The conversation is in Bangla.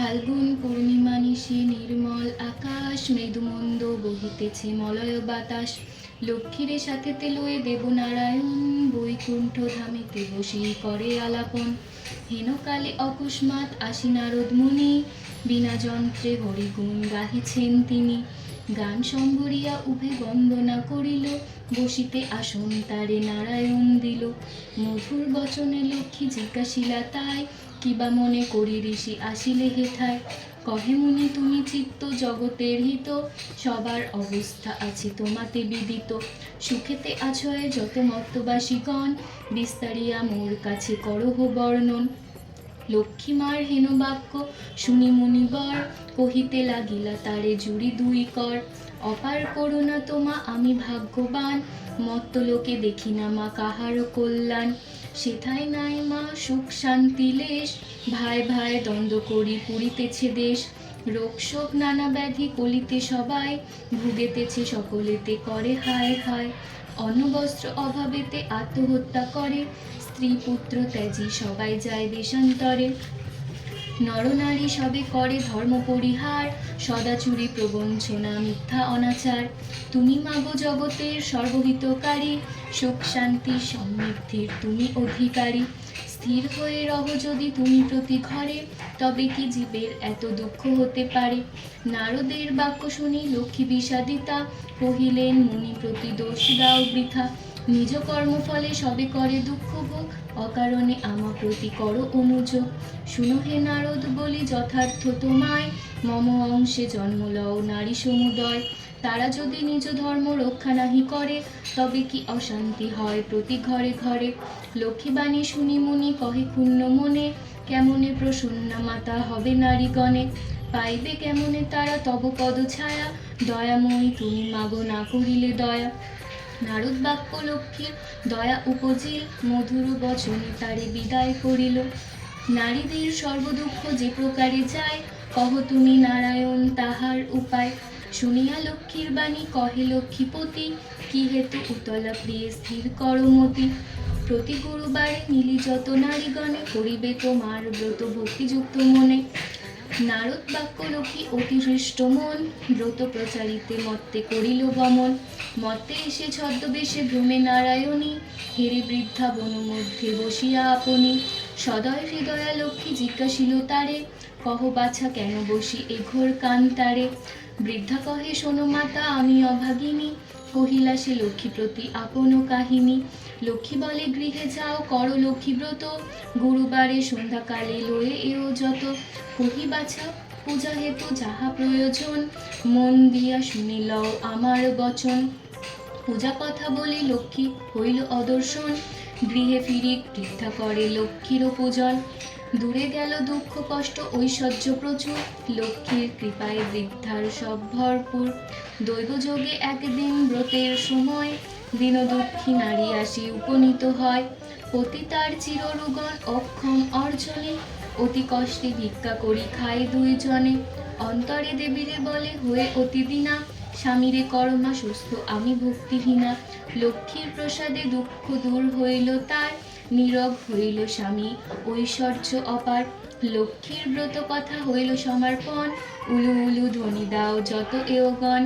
ফাল্গুন পূর্ণিমা নিশি নির্মল আকাশ মৃদুমন্দ বহিতেছে মলয় বাতাস। লক্ষ্মীরে সাথেতে লয়ে দেবনারায়ণ বৈকুণ্ঠ ধামেতে বসি করে আলাপন। হেনকালে অকস্মাৎ আসি নারদ মুনি বিনা যন্ত্রে হরিগুণ গাহিছেন তিনি। গান সম্বরিয়া উভে বন্দনা করিল, বসিতে আসন তারে নারায়ণ দিল। মধুর বচনে লক্ষ্মী জিজ্ঞাসিলা, তাই কিবা মনে করি ঋষি আসিলে হেথায়। কহে মুনি, তুমি চিত্ত জগতের হিত, সবার অবস্থা আছে তোমাতে বিদিত। সুখেতে আছয় যত মত্তবাসীগণ, বিস্তারিয়া মোর কাছে করহ বর্ণন। লক্ষ্মীমার হেন বাক্য শুনি মুনিবর, কহিতে লাগিলা তারে জুড়ি দুই কর। অপার করুণা তোমা, আমি ভাগ্যবান মত্ত লোকে দেখি না মা কাহার কল্যাণ। সেথায় নাই মা, সুখ শান্তি লেশ। ভাই ভাই দ্বন্দ্ব করি পুরিতেছে দেশ। রোগ শোক নানা ব্যাধি কলিতে সবাই। ভুগেতেছে সকলেতে করে হায় হায়। অন্নবস্ত্র অভাবেতে আত্মহত্যা করে। স্ত্রী পুত্র ত্যাজি সবাই যায় দেশান্তরে নরনারী সবে করে ধর্ম পরিহার সদাচুরি প্রবঞ্চনা মিথ্যা অনাচার। তুমি মাগো জগতের সর্বহিতকারী, সুখ শান্তি সমৃদ্ধির তুমি অধিকারী। স্থির হয়ে রহ যদি তুমি প্রতি ঘরে, তবে কি জীবের এত দুঃখ হতে পারে? নারদের বাক্য শুনি লক্ষ্মী বিষাদিতা, কহিলেন মুনি প্রতি দোষ দাও বৃথা। নিজ কর্মফলে সবে করে দুঃখ ভোগ, অকারণে আমা প্রতি করো অনুযোগ শুনো হে নারদ, বলি যথার্থ তোমায়, মম অংশে জন্ম লও নারী সমুদয়। তারা যদি নিজ ধর্ম রক্ষা নাহি করে, তবে কি অশান্তি হয় প্রতি ঘরে ঘরে? লক্ষ্মীবাণী শুনি মুনি কহে ক্ষুণ্ণ মনে, কেমনে প্রসন্না মাতা হবে নারীগণে? পাইবে কেমনে তারা তব পদ ছায়া, দয়াময়ী তুমি মাগো না করিলে দয়া। নারদ বাক্য লক্ষ্মীর দয়া উপজিল, মধুর বচনে তারে বিদায় করিল। নারীদের সর্বদুঃখ যে প্রকারে যায়, কহ তুমি নারায়ণ তাহার উপায়। শুনিয়া লক্ষ্মীর বাণী কহে লক্ষ্মীপতি, কি হেতু উতলা প্রিয়ে স্থির করমতি প্রতি গুরুবারে মিলি যত নারীগণে করিবে তোমার ব্রত ভক্তিযুক্ত মনে। নারদ বাক্য লক্ষ্মী অতি হৃষ্ট মন ব্রত প্রচারিতে মত্তে করিল গমন মত্তে এসে ছদ্মবেশে ভ্রমে নারায়ণী। হেরে বৃদ্ধা বন মধ্যে বসিয়া আপনি। সদয় হৃদয়া লক্ষ্মী জিজ্ঞাসিল তারে, কহ বাছা, কেন বসি এ ঘোর কান্তারে? বৃদ্ধা কহে, শোনো মাতা, আমি অভাগিনী। কহিলা সে লক্ষ্মী প্রতি আপন কাহিনী। লক্ষ্মী বলে গৃহে যাও, করো লক্ষ্মী ব্রত গুরুবারে সন্ধ্যাকালে লয়ে এও যত। কহি বাছা পূজা হেতু যাহা প্রয়োজন, মন দিয়া শুনি লও আমার বচন। পূজা কথা বলি লক্ষ্মী হইল অদর্শন। গৃহে ফিরি বৃদ্ধা করে লক্ষ্মীর পূজন দূরে গেল দুঃখ, কষ্ট, ঐশ্বর্য প্রচুর। লক্ষ্মীর কৃপায় বৃদ্ধার সব ভরপুর। দৈবযোগে একদিন ব্রতের সময় দিন দুঃখী নারী আসি উপনীত হয়। পতি তার চিররুগণ অক্ষম অর্জনে, অতি কষ্টে ভিক্ষা করি খায় দুইজনে। অন্তরে দেবীরে বলে, হয়ে অতি দিনা। স্বামীরে করমা সুস্থ আমি ভক্তিহীনা। লক্ষ্মীর প্রসাদে দুঃখ দূর হইল তার। নীরব হইল স্বামী, ঐশ্বর্য অপার। লক্ষ্মীর ব্রত কথা হইল সমর্পণ। উলু উলু ধ্বনি দাও যত এওগণ